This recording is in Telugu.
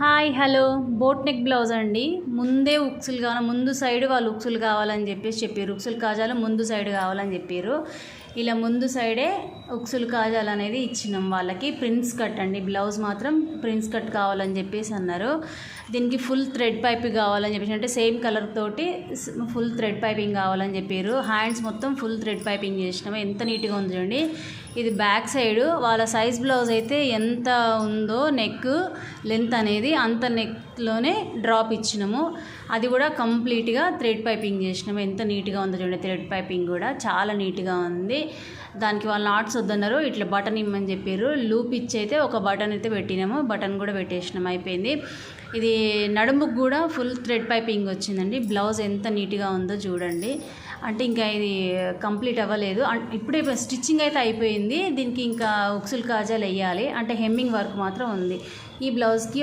Hi hello. Boat neck blouse అండి. ముందే ఉక్సులు కావాలి ముందు సైడ్ వాళ్ళు ఉక్సులు కావాలని చెప్పేసి చెప్పారు. ఉక్సులు కాజాలు ముందు సైడ్ కావాలని చెప్పారు. ఇలా ముందు సైడే ఉక్సులు కాజాలు అనేది ఇచ్చినాం వాళ్ళకి. ప్రిన్స్ కట్ అండి. బ్లౌజ్ మాత్రం ప్రిన్స్ కట్ కావాలని చెప్పేసి అన్నారు. దీనికి ఫుల్ థ్రెడ్ పైపింగ్ కావాలని చెప్పేసి అంటే సేమ్ కలర్ తోటి ఫుల్ థ్రెడ్ పైపింగ్ కావాలని చెప్పారు. హ్యాండ్స్ మొత్తం ఫుల్ థ్రెడ్ పైపింగ్ చేసినాము ఎంత నీట్గా ఉంది చూడండి. ఇది బ్యాక్ సైడ్ వాళ్ళ సైజ్ బ్లౌజ్ అయితే ఎంత ఉందో నెక్ లెంత్ అనేది అంత నెక్లోనే డ్రాప్ ఇచ్చినాము. అది కూడా కంప్లీట్గా థ్రెడ్ పైపింగ్ చేసినాము. ఎంత నీట్గా ఉందో చూడండి థ్రెడ్ పైపింగ్ కూడా. చాలా నీట్గా ఉంది. దానికి వాళ్ళు నాట్స్ వద్దన్నారు ఇట్లా బటన్ ఇమ్మని చెప్పారు. లూప్ ఇచ్చి అయితే ఒక బటన్ అయితే పెట్టినాము బటన్ కూడా పెట్టేసినాం అయిపోయింది. ఇది నడుముకు కూడా ఫుల్ థ్రెడ్ పైపింగ్ వచ్చిందండి. బ్లౌజ్ ఎంత నీట్గా ఉందో చూడండి. అంటే ఇంకా ఇది కంప్లీట్ అవ్వలేదు. ఇప్పుడే స్టిచ్చింగ్ అయితే అయిపోయింది. దీనికి ఇంకా ఉక్సులు కాజాలు వేయాలి. అంటే హెమ్మింగ్ వర్క్ మాత్రం ఉంది. ఈ బ్లౌజ్కి